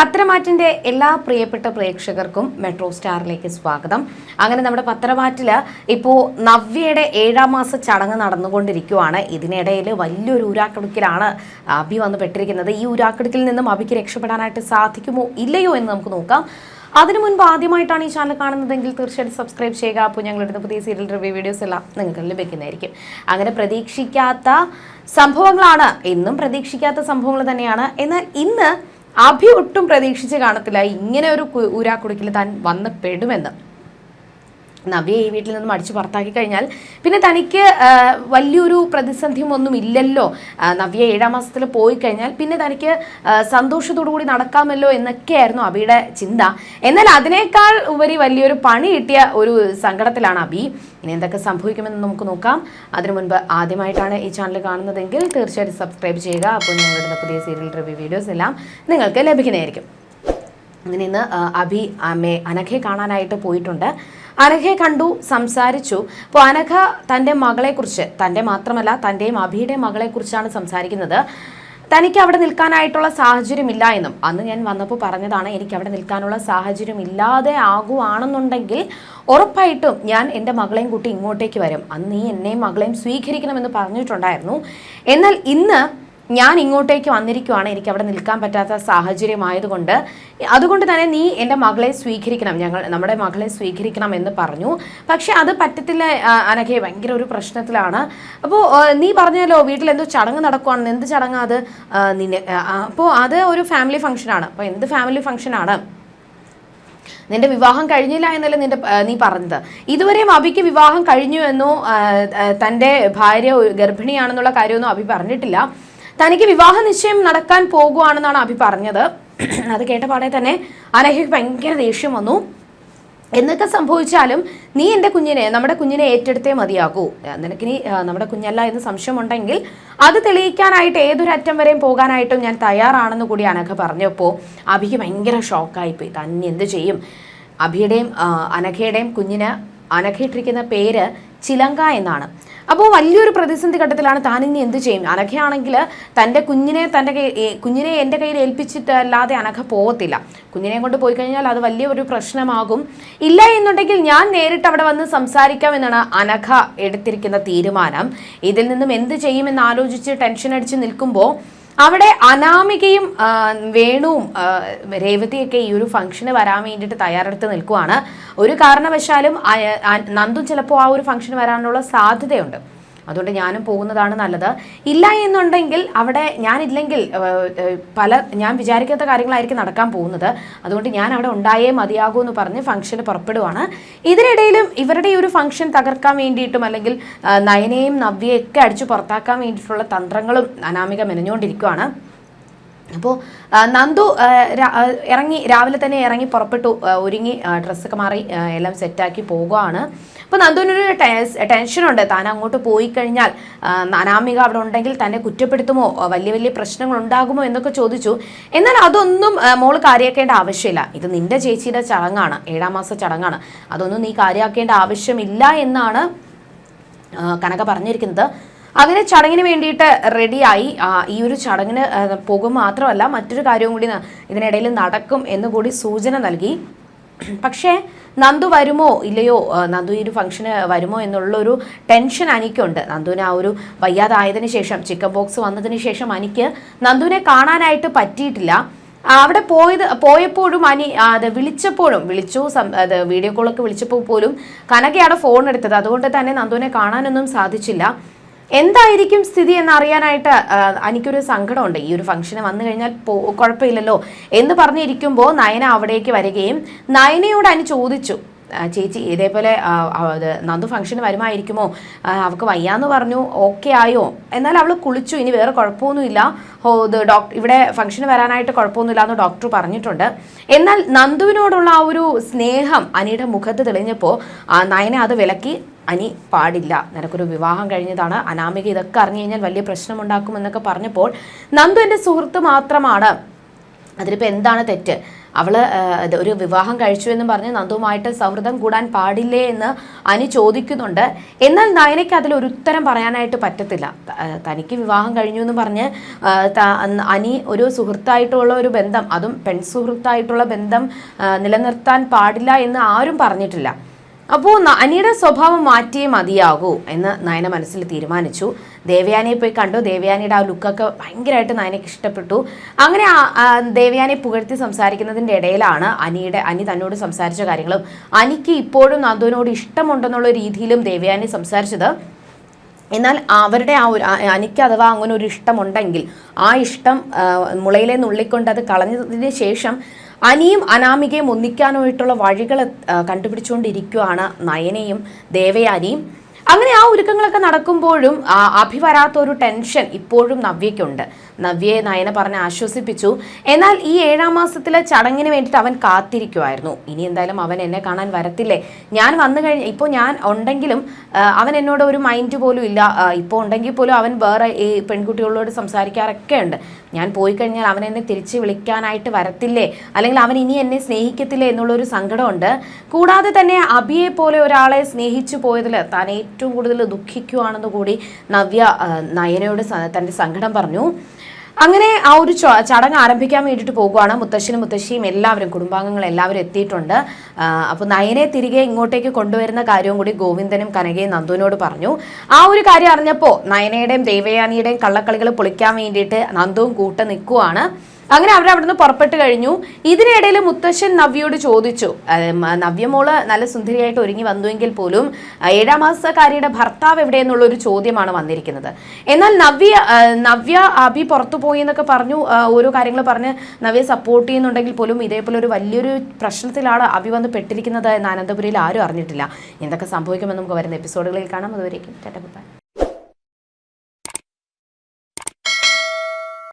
പത്രമാറ്റിന്റെ എല്ലാ പ്രിയപ്പെട്ട പ്രേക്ഷകർക്കും മെട്രോ സ്റ്റാറിലേക്ക് സ്വാഗതം. അങ്ങനെ നമ്മുടെ പത്രമാറ്റിൽ ഇപ്പോൾ നവ്യയുടെ ഏഴാം മാസ ചടങ്ങ് നടന്നുകൊണ്ടിരിക്കുവാണ്. ഇതിനിടയിൽ വലിയൊരു ഊരാക്കിടുക്കിലാണ് അഭി വന്ന് പെട്ടിരിക്കുന്നത് ഈ ഊരാക്കിടുക്കിൽ നിന്നും അഭിക്ക് രക്ഷപ്പെടാനായിട്ട് സാധിക്കുമോ ഇല്ലയോ എന്ന് നമുക്ക് നോക്കാം. അതിനു മുൻപ് ആദ്യമായിട്ടാണ് ഈ ചാനൽ കാണുന്നതെങ്കിൽ തീർച്ചയായിട്ടും സബ്സ്ക്രൈബ് ചെയ്യുക. അപ്പോൾ ഞങ്ങളുടെ പുതിയ സീരിയൽ റിവ്യൂ വീഡിയോസ് എല്ലാം നിങ്ങൾക്ക് ലഭിക്കുന്നതായിരിക്കും. അങ്ങനെ പ്രതീക്ഷിക്കാത്ത സംഭവങ്ങളാണ് എന്നും പ്രതീക്ഷിക്കാത്ത സംഭവങ്ങൾ തന്നെയാണ്. എന്നാൽ ഇന്ന് അഭി ഒട്ടും പ്രതീക്ഷിച്ച് കാണത്തില്ല. ഇങ്ങനെ ഒരു ഊരാക്കുടുക്കിൽ താൻ വന്ന് പെടുമെന്ന്. നവ്യ ഈ വീട്ടിൽ നിന്നും അടിച്ചു പുറത്താക്കി കഴിഞ്ഞാൽ പിന്നെ തനിക്ക് വലിയൊരു പ്രതിസന്ധിയും ഒന്നും ഇല്ലല്ലോ നവ്യ ഏഴാം മാസത്തിൽ പോയി കഴിഞ്ഞാൽ പിന്നെ തനിക്ക് സന്തോഷത്തോടു കൂടി നടക്കാമല്ലോ എന്നൊക്കെയായിരുന്നു അബിയുടെ ചിന്ത. എന്നാൽ അതിനേക്കാൾ ഉപരി വലിയൊരു പണി കിട്ടിയ ഒരു സങ്കടത്തിലാണ് അബി. ഇനി എന്തൊക്കെ സംഭവിക്കുമെന്ന് നമുക്ക് നോക്കാം. അതിനു മുൻപ് ആദ്യമായിട്ടാണ് ഈ ചാനൽ കാണുന്നതെങ്കിൽ തീർച്ചയായിട്ടും സബ്സ്ക്രൈബ് ചെയ്യുക. അപ്പോൾ ഞങ്ങളുടെ പുതിയ സീരിയൽ റിവ്യൂ വീഡിയോസ് എല്ലാം നിങ്ങൾക്ക് ലഭിക്കുന്നതായിരിക്കും. അങ്ങനെ ഇന്ന് അഭി അമ്മേ അനഘയെ കാണാനായിട്ട് പോയിട്ടുണ്ട്. അനഘയെ കണ്ടു സംസാരിച്ചു. അപ്പോൾ അനഘ തന്റെ മകളെക്കുറിച്ച് തന്റെ മാത്രമല്ല തന്റെയും അഭിയുടെയും മകളെക്കുറിച്ചാണ് സംസാരിക്കുന്നത്. തനിക്ക് അവിടെ നിൽക്കാനായിട്ടുള്ള സാഹചര്യമില്ല എന്നും അന്ന് ഞാൻ വന്നപ്പോൾ പറഞ്ഞതാണ് എനിക്ക് അവിടെ നിൽക്കാനുള്ള സാഹചര്യം ഇല്ലാതെ ആകുവാണെന്നുണ്ടെങ്കിൽ ഉറപ്പായിട്ടും ഞാൻ എന്റെ മകളെയും കൂട്ടി ഇങ്ങോട്ടേക്ക് വരും. അന്ന് നീ എന്നെയും മകളെയും സ്വീകരിക്കണമെന്ന് പറഞ്ഞിട്ടുണ്ടായിരുന്നു. എന്നാൽ ഇന്ന് ഞാൻ ഇങ്ങോട്ടേക്ക് വന്നിരിക്കുവാണ്. എനിക്ക് അവിടെ നിൽക്കാൻ പറ്റാത്ത സാഹചര്യമായതുകൊണ്ട് അതുകൊണ്ട് തന്നെ നീ എന്റെ മകളെ സ്വീകരിക്കണം. ഞങ്ങൾ നമ്മുടെ മകളെ സ്വീകരിക്കണം എന്ന് പറഞ്ഞു. പക്ഷെ അത് പറ്റത്തില്ല അനഘയെ. ഭയങ്കര ഒരു പ്രശ്നത്തിലാണ്. അപ്പോൾ നീ പറഞ്ഞല്ലോ വീട്ടിൽ എന്തോ ചടങ്ങ് നടക്കുവാണ്. എന്ത് ചടങ്ങാ അത്? നിന്നെ അപ്പോൾ അത് ഒരു ഫാമിലി ഫംഗ്ഷനാണ് അപ്പോൾ എന്ത് ഫാമിലി ഫംഗ്ഷനാണ് നിന്റെ വിവാഹം കഴിഞ്ഞില്ല എന്നല്ലേ നിന്റെ നീ പറഞ്ഞത്. ഇതുവരെയും അബിക്ക് വിവാഹം കഴിഞ്ഞു എന്നോ ആ, ഭാര്യ ഗർഭിണിയാണെന്നുള്ള കാര്യമൊന്നും അബി പറഞ്ഞിട്ടില്ല. തനിക്ക് വിവാഹ നിശ്ചയം നടക്കാൻ പോകുവാണെന്നാണ് അഭി പറഞ്ഞത്. അത് കേട്ട പാടെ തന്നെ അനഹയ്ക്ക് ഭയങ്കര ദേഷ്യം വന്നു. എന്നൊക്കെ സംഭവിച്ചാലും നീ എന്റെ കുഞ്ഞിനെ നമ്മുടെ കുഞ്ഞിനെ ഏറ്റെടുത്തേ മതിയാകൂ. നീ നമ്മുടെ കുഞ്ഞല്ല എന്ന് സംശയമുണ്ടെങ്കിൽ അത് തെളിയിക്കാനായിട്ട് ഏതൊരറ്റം വരെയും പോകാനായിട്ടും ഞാൻ തയ്യാറാണെന്ന് കൂടി അനഘ പറഞ്ഞപ്പോൾ അഭിക്ക് ഭയങ്കര ഷോക്കായിപ്പോയി. തന്നെ എന്ത് ചെയ്യും? അഭിയുടെയും അനഘയുടെയും കുഞ്ഞിന് അനഘയിട്ടിരിക്കുന്ന പേര് ചിലങ്ക എന്നാണ്. അപ്പോൾ വലിയൊരു പ്രതിസന്ധി ഘട്ടത്തിലാണ് താൻ ഇനി എന്ത് ചെയ്യും അനഘയാണെങ്കിൽ തന്റെ കുഞ്ഞിനെ തന്റെ കുഞ്ഞിനെ എന്റെ കയ്യിൽ ഏൽപ്പിച്ചിട്ടല്ലാതെ അനഘ പോകത്തില്ല കുഞ്ഞിനെ കൊണ്ട് പോയി കഴിഞ്ഞാൽ അത് വലിയൊരു പ്രശ്നമാകും. ഇല്ല എന്നുണ്ടെങ്കിൽ ഞാൻ നേരിട്ട് അവിടെ വന്ന് സംസാരിക്കാം എന്നാണ് അനഘ എടുത്തിരിക്കുന്ന തീരുമാനം. ഇതിൽ നിന്നും എന്ത് ചെയ്യുമെന്ന് ആലോചിച്ച് ടെൻഷൻ അടിച്ച് നിൽക്കുമ്പോൾ അവിടെ അനാമികയും വേണുവും രേവതിയൊക്കെ ഈ ഒരു ഫംഗ്ഷന് വരാൻ വേണ്ടിയിട്ട് തയ്യാറെടുത്ത് നിൽക്കുവാണ്. ഒരു കാരണവശാലും നന്ദു ചിലപ്പോൾ ആ ഒരു ഫംഗ്ഷന് വരാനുള്ള സാധ്യതയുണ്ട്. അതുകൊണ്ട് ഞാനും പോകുന്നതാണ് നല്ലത്. ഇല്ല എന്നുണ്ടെങ്കിൽ അവിടെ ഞാനില്ലെങ്കിൽ പല ഞാൻ വിചാരിക്കാത്ത കാര്യങ്ങളായിരിക്കും നടക്കാൻ പോകുന്നത്. അതുകൊണ്ട് ഞാൻ അവിടെ ഉണ്ടായേ മതിയാകൂ എന്ന് പറഞ്ഞ് ഫംഗ്ഷന് പുറപ്പെടുവാണ്. ഇതിനിടയിലും ഇവരുടെ ഈ ഒരു ഫംഗ്ഷൻ തകർക്കാൻ വേണ്ടിയിട്ടും അല്ലെങ്കിൽ നയനയും നവ്യയൊക്കെ അടിച്ചു പുറത്താക്കാൻ വേണ്ടിയിട്ടുള്ള തന്ത്രങ്ങളും അനാമിക മെനഞ്ഞുകൊണ്ടിരിക്കുവാണ്. അപ്പോൾ നന്ദു ഇറങ്ങി രാവിലെ തന്നെ ഇറങ്ങി പുറപ്പെട്ടു ഒരുങ്ങി ഡ്രസ്സൊക്കെ മാറി എല്ലാം സെറ്റാക്കി പോകുകയാണ് അപ്പോൾ നന്ദുവിനൊരു ടെൻഷനുണ്ട് താൻ അങ്ങോട്ട് പോയി കഴിഞ്ഞാൽ അനാമിക അവിടെ ഉണ്ടെങ്കിൽ തന്നെ കുറ്റപ്പെടുത്തുമോ? വലിയ വലിയ പ്രശ്നങ്ങൾ ഉണ്ടാകുമോ എന്നൊക്കെ ചോദിച്ചു. എന്നാൽ അതൊന്നും മോൾ കാര്യമാക്കേണ്ട ആവശ്യമില്ല. ഇത് നിന്റെ ചേച്ചിയുടെ ചടങ്ങാണ്. ഏഴാം മാസ ചടങ്ങാണ്. അതൊന്നും നീ കാര്യമാക്കേണ്ട ആവശ്യമില്ല എന്നാണ് കനക പറഞ്ഞിരിക്കുന്നത്. അങ്ങനെ ചടങ്ങിന് വേണ്ടിയിട്ട് റെഡിയായി ഈ ഒരു ചടങ്ങിന് പോകും മാത്രമല്ല മറ്റൊരു കാര്യവും കൂടി ഇതിനിടയിൽ നടക്കും എന്ന് കൂടി സൂചന നൽകി. പക്ഷേ നന്ദു വരുമോ ഇല്ലയോ നന്ദു ഈ ഒരു ഫംഗ്ഷന് വരുമോ എന്നുള്ളൊരു ടെൻഷൻ അനിക്കുണ്ട്. നന്ദുവിന് ആ ഒരു വയ്യാതായതിനു ശേഷം ചിക്കൻ ബോക്സ് വന്നതിന് ശേഷം അനിക്ക് നന്ദുവിനെ കാണാനായിട്ട് പറ്റിയിട്ടില്ല. അവിടെ പോയത് പോയപ്പോഴും അനി അത് വിളിച്ചപ്പോഴും വിളിച്ചു അത് വീഡിയോ കോളൊക്കെ വിളിച്ചപ്പോൾ പോലും കനകയാണ് ഫോൺ എടുത്തത്. അതുകൊണ്ട് തന്നെ നന്ദുവിനെ കാണാനൊന്നും സാധിച്ചില്ല. എന്തായിരിക്കും സ്ഥിതി എന്ന് അറിയാനായിട്ട് എനിക്കൊരു സങ്കടമുണ്ട്. ഈ ഒരു ഫംഗ്ഷന് വന്നു കഴിഞ്ഞാൽ കുഴപ്പമില്ലല്ലോ എന്ന് പറഞ്ഞിരിക്കുമ്പോൾ നയന അവിടേക്ക് വരികയും നയനയോട് അനി ചോദിച്ചു ചേച്ചി ഇതേപോലെ നന്ദു ഫംഗ്ഷന് വരുമായിരിക്കുമോ? അവൾക്ക് വയ്യാന്ന് പറഞ്ഞു ഓക്കെ ആയോ? എന്നാൽ അവൾ കുളിച്ചു ഇനി വേറെ കുഴപ്പമൊന്നുമില്ല. ഓ ഇത് ഡോക്ടർ ഇവിടെ ഫംഗ്ഷന് വരാനായിട്ട് കുഴപ്പമൊന്നുമില്ല എന്ന് ഡോക്ടർ പറഞ്ഞിട്ടുണ്ട്. എന്നാൽ നന്ദുവിനോടുള്ള ആ ഒരു സ്നേഹം അനിയുടെ മുഖത്ത് തെളിഞ്ഞപ്പോൾ നയനെ അത് വിലക്കി അനി പാടില്ല. നിനക്കൊരു വിവാഹം കഴിഞ്ഞതാണ്. അനാമിക ഇതൊക്കെ അറിഞ്ഞു കഴിഞ്ഞാൽ വലിയ പ്രശ്നമുണ്ടാക്കുമെന്നൊക്കെ പറഞ്ഞപ്പോൾ നന്ദു എന്റെ സുഹൃത്ത് മാത്രമാണ്. അതിലിപ്പോൾ എന്താണ് തെറ്റ്? അവൾ ഒരു വിവാഹം കഴിച്ചു എന്ന് പറഞ്ഞ് നന്ദുമായിട്ട് സൗഹൃദം കൂടാൻ പാടില്ലേ എന്ന് അനി ചോദിക്കുന്നുണ്ട്. എന്നാൽ നയനയ്ക്ക് അതിൽ ഒരു ഉത്തരം പറയാനായിട്ട് പറ്റത്തില്ല. തനിക്ക് വിവാഹം കഴിഞ്ഞു എന്ന് പറഞ്ഞ് അനി ഒരു സുഹൃത്തായിട്ടുള്ള ഒരു ബന്ധം അതും പെൺസുഹൃത്തായിട്ടുള്ള ബന്ധം നിലനിർത്താൻ പാടില്ല എന്ന് ആരും പറഞ്ഞിട്ടില്ല. അപ്പോൾ അനിയുടെ സ്വഭാവം മാറ്റിയേ മതിയാകൂ എന്ന് നയന മനസ്സിൽ തീരുമാനിച്ചു. ദേവയാനിയെ പോയി കണ്ടു. ദേവയാനിയുടെ ആ ലുക്കൊക്കെ ഭയങ്കരമായിട്ട് നയനയ്ക്ക് ഇഷ്ടപ്പെട്ടു. അങ്ങനെ ദേവയാനിയെ പുകഴ്ത്തി സംസാരിക്കുന്നതിന്റെ ഇടയിലാണ് അനിയുടെ അനി തന്നോട് സംസാരിച്ച കാര്യങ്ങളും. അനിക്ക് ഇപ്പോഴും നന്ദുവിനോട് ഇഷ്ടമുണ്ടെന്നുള്ള രീതിയിലും ദേവയാനി സംസാരിച്ചത്. എന്നാൽ അവരുടെ ആ ഒരു എനിക്ക് അഥവാ അങ്ങനെ ഒരു ഇഷ്ടമുണ്ടെങ്കിൽ ആ ഇഷ്ടം മുളയിലെ നുള്ളിക്കൊണ്ട് അത് കളഞ്ഞതിന് ശേഷം അനിയും അനാമികയും ഒന്നിക്കാനായിട്ടുള്ള വഴികൾ കണ്ടുപിടിച്ചുകൊണ്ടിരിക്കുകയാണ് നയനയും ദേവയാനിയും. അങ്ങനെ ആ ഒരുക്കങ്ങളൊക്കെ നടക്കുമ്പോഴും അഭി വരാത്ത ഒരു ടെൻഷൻ ഇപ്പോഴും നവ്യയ്ക്കുണ്ട്. നവ്യയെ നയന പറഞ്ഞ് ആശ്വസിപ്പിച്ചു. എന്നാൽ ഈ ഏഴാം മാസത്തിലെ ചടങ്ങിന് വേണ്ടിയിട്ട് അവൻ കാത്തിരിക്കുമായിരുന്നു ഇനി എന്തായാലും അവൻ എന്നെ കാണാൻ വരത്തില്ലേ? ഞാൻ വന്നു കഴിഞ്ഞ ഇപ്പോൾ ഞാൻ ഉണ്ടെങ്കിലും അവൻ എന്നോട് ഒരു മൈൻഡ് പോലും ഇല്ല. ഇപ്പോൾ ഉണ്ടെങ്കിൽ പോലും അവൻ വേറെ ഈ പെൺകുട്ടികളോട് സംസാരിക്കാറൊക്കെ ഉണ്ട്. ഞാൻ പോയി കഴിഞ്ഞാൽ അവൻ എന്നെ തിരിച്ച് വിളിക്കാനായിട്ട് വരത്തില്ലേ? അല്ലെങ്കിൽ അവൻ ഇനി എന്നെ സ്നേഹിക്കത്തില്ലേ എന്നുള്ളൊരു സങ്കടമുണ്ട്. കൂടാതെ തന്നെ അഭിയെ പോലെ ഒരാളെ സ്നേഹിച്ചു പോയതിൽ താൻ ഏറ്റവും കൂടുതൽ ദുഃഖിക്കുവാണെന്ന് കൂടി നവ്യ നയനയുടെ തന്റെ സങ്കടം പറഞ്ഞു. അങ്ങനെ ആ ഒരു ചടങ്ങ് ആരംഭിക്കാൻ വേണ്ടിയിട്ട് പോകുവാണ് മുത്തശ്ശനും മുത്തശ്ശിയും എല്ലാവരും കുടുംബാംഗങ്ങൾ എല്ലാവരും എത്തിയിട്ടുണ്ട്. അപ്പോൾ നയനെ തിരികെ ഇങ്ങോട്ടേക്ക് കൊണ്ടുവരുന്ന കാര്യവും കൂടി ഗോവിന്ദനും കനകയും നന്ദുവിനോട് പറഞ്ഞു. ആ ഒരു കാര്യം അറിഞ്ഞപ്പോൾ നയനയുടെയും ദേവയാനിയുടെയും കള്ളക്കളികൾ പൊളിക്കാൻ വേണ്ടിയിട്ട് നന്ദുവും കൂട്ട നിൽക്കുവാണ്. അങ്ങനെ അവർ അവിടുന്ന് പുറപ്പെട്ട് കഴിഞ്ഞു. ഇതിനിടയിൽ മുത്തശ്ശൻ നവ്യയോട് ചോദിച്ചു. നവ്യമോൾ നവ്യ മോൾ നല്ല സുന്ദരിയായിട്ട് ഒരുങ്ങി വന്നുവെങ്കിൽ പോലും ഏഴാം മാസക്കാരിയുടെ ഭർത്താവ് എവിടെയെന്നുള്ള ഒരു ചോദ്യമാണ് വന്നിരിക്കുന്നത്. എന്നാൽ നവ്യ നവ്യ അഭി പുറത്തു പോയി എന്നൊക്കെ പറഞ്ഞു ഓരോ കാര്യങ്ങൾ പറഞ്ഞ് നവ്യ സപ്പോർട്ട് ചെയ്യുന്നുണ്ടെങ്കിൽ പോലും ഇതേപോലെ ഒരു വലിയൊരു പ്രശ്നത്തിലാണ് അഭി വന്ന് പെട്ടിരിക്കുന്നത് എന്ന് ആരും അറിഞ്ഞിട്ടില്ല. എന്തൊക്കെ സംഭവിക്കുമെന്ന് നമുക്ക് വരുന്ന എപ്പിസോഡുകളിൽ കാണാം. അതുവരേക്കും